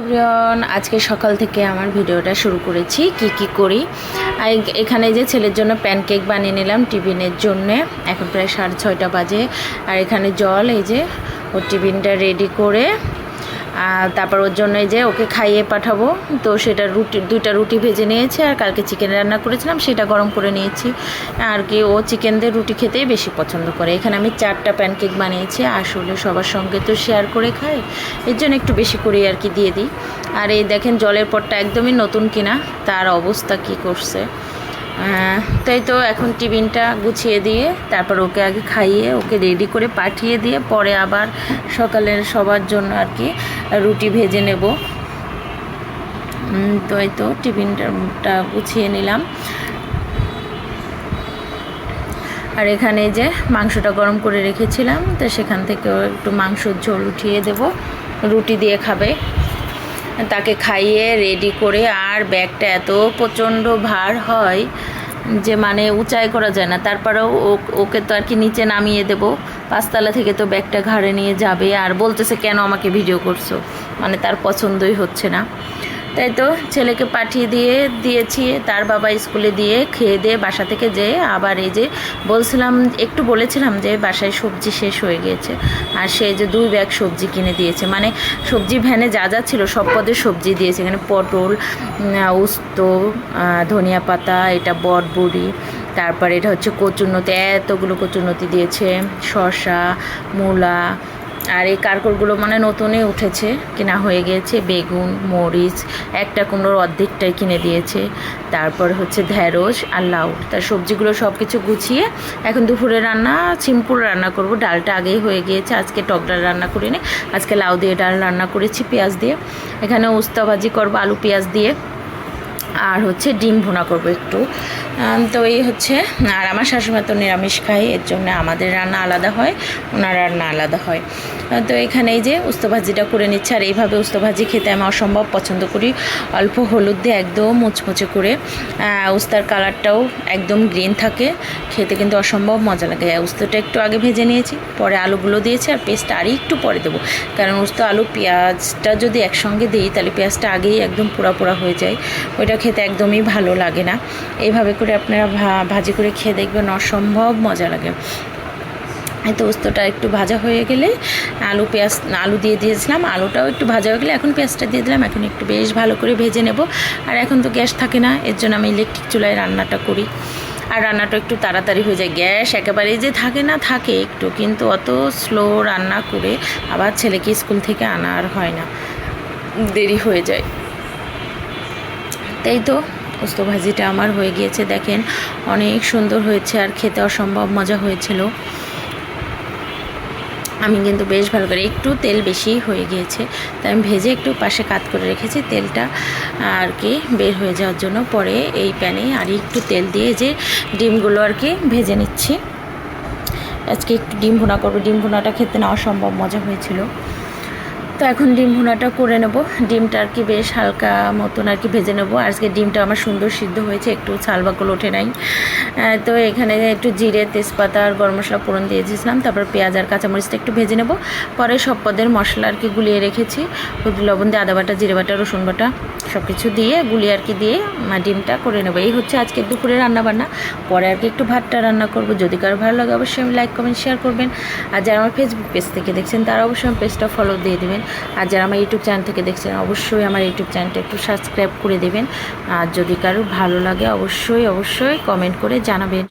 Everyone, আজকে সকাল থেকে আমার ভিডিওটা শুরু করেছি। কি কি করি? এখানে যে ছেলের জন্য প্যানকেক বানিয়ে নিলাম টিফিনের জন্যে। এখন প্রায় সাড়ে ছয়টা বাজে। আর এখানে জল, এই যে, ও টিফিনটা রেডি করে তারপর ওর জন্য যে ওকে খাইয়ে পাঠাবো। তো সেটা রুটি, দুইটা রুটি ভেজে নিয়েছে আর কালকে চিকেন রান্না করেছিলাম, সেটা গরম করে নিয়েছি। আর কি ও চিকেন দিয়ে রুটি খেতেই বেশি পছন্দ করে। এখানে আমি চারটা প্যানকেক বানিয়েছি, আসলে সবার সঙ্গে তো শেয়ার করে খাই। এর জন্য একটু বেশি করে আর কি দিয়ে দিই। আর এই দেখেন, জলের পটটা একদমই নতুন কিনা, তার অবস্থা কি করছে। তাই তো এখন টিফিনটা গুছিয়ে দিয়ে তারপর ওকে আগে খাইয়ে ওকে রেডি করে পাঠিয়ে দিয়ে পরে আবার সকালের সবার জন্য আর কি রুটি ভেজে নেব। উম, তো এই তো টিফিনটা গুছিয়ে নিলাম। আর এখানে যে মাংসটা গরম করে রেখেছিলাম তো সেখান থেকেও একটু মাংসর ঝোল উঠিয়ে দেব। রুটি দিয়ে খাবে। তাকে খাইয়ে রেডি করে আর ব্যাগটা এত প্রচণ্ড ভার হয় যে মানে উঁচাই করা যায় না। তারপরেও ওকে তো আর কি নিচে নামিয়ে দেব। পাঁচতলা থেকে তো ব্যাগটা ঘাড়ে নিয়ে যাবে আর বলতেছে, কেন আমাকে ভিডিও করছ? মানে তার পছন্দই হচ্ছে না। তাই তো ছেলেকে পাঠিয়ে দিয়ে দিয়েছি, তার বাবা স্কুলে দিয়ে খেয়ে দিয়ে বাসা থেকে যেয়ে আবার এই যে বলছিলাম, একটু বলেছিলাম যে বাসায় সবজি শেষ হয়ে গিয়েছে। আর সে যে দুই ব্যাগ সবজি কিনে দিয়েছে। মানে সবজি ভ্যানে যা যা ছিল সব পদের সবজি দিয়েছে। এখানে পটল উস্ত ধনিয়া পাতা, এটা বটবড়ি তারপরে এটা হচ্ছে কচুরনতি, এতগুলো কচুরনতি দিয়েছে, শসা, মূলা আর এই কারকলগুলো মানে নতুনই উঠেছে, কেনা হয়ে গিয়েছে। বেগুন, মরিচ, একটা কুমড়োর অর্ধেকটাই কিনে দিয়েছে। তারপর হচ্ছে ঢেঁড়স আর লাউ। তার সবজিগুলো সব কিছু গুছিয়ে এখন দুপুরে রান্না, সিম্পল রান্না করব। ডালটা আগেই হয়ে গিয়েছে, আজকে টক ডাল রান্না করিনি। আজকে লাউ দিয়ে ডাল রান্না করেছি, পেঁয়াজ দিয়ে। এখানে উস্তা ভাজি করব, আলু পেঁয়াজ দিয়ে। আর হচ্ছে ডিম ভুনা করব একটু। তো এই হচ্ছে, আর আমার শাশুড়ি তো নিরামিষ খায়, এর জন্য আমাদের রান্না আলাদা হয়, ওনার রান্না আলাদা হয়। তো এখানে এই যে উস্তো ভাজিটা করে নিচ্ছে, আর এইভাবে উস্তো ভাজি খেতে আমি অসম্ভব পছন্দ করি। অল্প হলুদ দিয়ে একদম মুচমুচে করে উস্তার কালারটাও একদম গ্রিন থাকে, খেতে কিন্তু অসম্ভব মজা লাগে। উস্তোটা একটু আগে ভেজে নিয়েছি, পরে আলুগুলো দিয়েছি, আর পেস্টটা আরই একটু পরে দেবো। কারণ উস্ত আলু পেঁয়াজটা যদি একসঙ্গে দিই, তাহলে পেঁয়াজটা আগেই একদম পোড়া পোড়া হয়ে যায়। ওইটা খেতে একদমই ভালো লাগে না। এইভাবে করে আপনারা ভাজি করে খেয়ে দেখবেন অসম্ভব মজা লাগে। এই তো উস্তোটা একটু ভাজা হয়ে গেলে আলু পেঁয়াজ, আলু দিয়ে দিয়েছিলাম, আলুটাও একটু ভাজা হয়ে গেলে এখন পেঁয়াজটা দিয়ে দিলাম, এখন একটু বেশ ভালো করে ভেজে নেব। আর এখন তো গ্যাস থাকে না, এর জন্য আমি ইলেকট্রিক চুলায় রান্নাটা করি। আর রান্নাটা একটু তাড়াতাড়ি হয়ে যায়। গ্যাস একেবারেই যে থাকে না, থাকে একটু, কিন্তু অত স্লো রান্না করে আবার ছেলেকে স্কুল থেকে আনা আর হয় না। দেরি হয়ে যায়। তাই তো? পোস্ত ভাজিটা আমার হয়ে গিয়েছে, দেখেন। অনেক সুন্দর হয়েছে আর খেতে অসম্ভব মজা হয়েছিল। আমি কিন্তু বেশ ভালো করে একটু তেল বেশি হয়ে গিয়েছে। তাই আমি ভেজে একটু পাশে কাত করে রেখেছি তেলটা আর কি বের হয়ে যাওয়ার জন্য। পরে এই প্যানে আর একটু তেল দিয়ে যে ডিমগুলো আর কি ভেজে নিচ্ছি। আজকে একটু ডিম ভুনা করব। ডিম ভুনাটা খেতে না অসম্ভব মজা হয়েছিল। তো এখন ডিম ভুনাটা করে নেব। ডিমটা আর কি বেশ হালকা মতন আর কি ভেজে নেব। আজকে ডিমটা আমার সুন্দর সিদ্ধ হয়েছে, একটু ছালবাকল ওঠে নাই। তো এখানে একটু জিরে, তেজপাতা আর গরম মশলা ফোড়ন দিয়ে দিয়েছিলাম, তারপর পেঁয়াজ আর কাঁচামরিচটা একটু ভেজে নেব। পরে সব পদের মশলা আর কি গুলিয়ে রেখেছি। লবণ দিয়ে আদা বাটা, জিরে বাটা, রসুন বাটা সব কিছু দিয়ে গুলিয়ে আর কি দিয়ে ডিমটা করে নেব। এই হচ্ছে আজকে দুপুরে রান্না বান্না পরে আর কি একটু ভাতটা রান্না করব। যদি কারও ভালো লাগে, অবশ্যই আমি লাইক, কমেন্ট, শেয়ার করবেন। আর যারা আমার ফেসবুক পেজ থেকে দেখছেন, তারা অবশ্যই আমার পেজটা ফলো দিয়ে দেবেন। আর যারা আমার ইউটিউব চ্যানেল থেকে দেখছেন, অবশ্যই আমার ইউটিউব চ্যানেলটা একটু সাবস্ক্রাইব করে দেবেন। আর যদি কারও ভালো লাগে, অবশ্যই অবশ্যই কমেন্ট করে জানাবেন।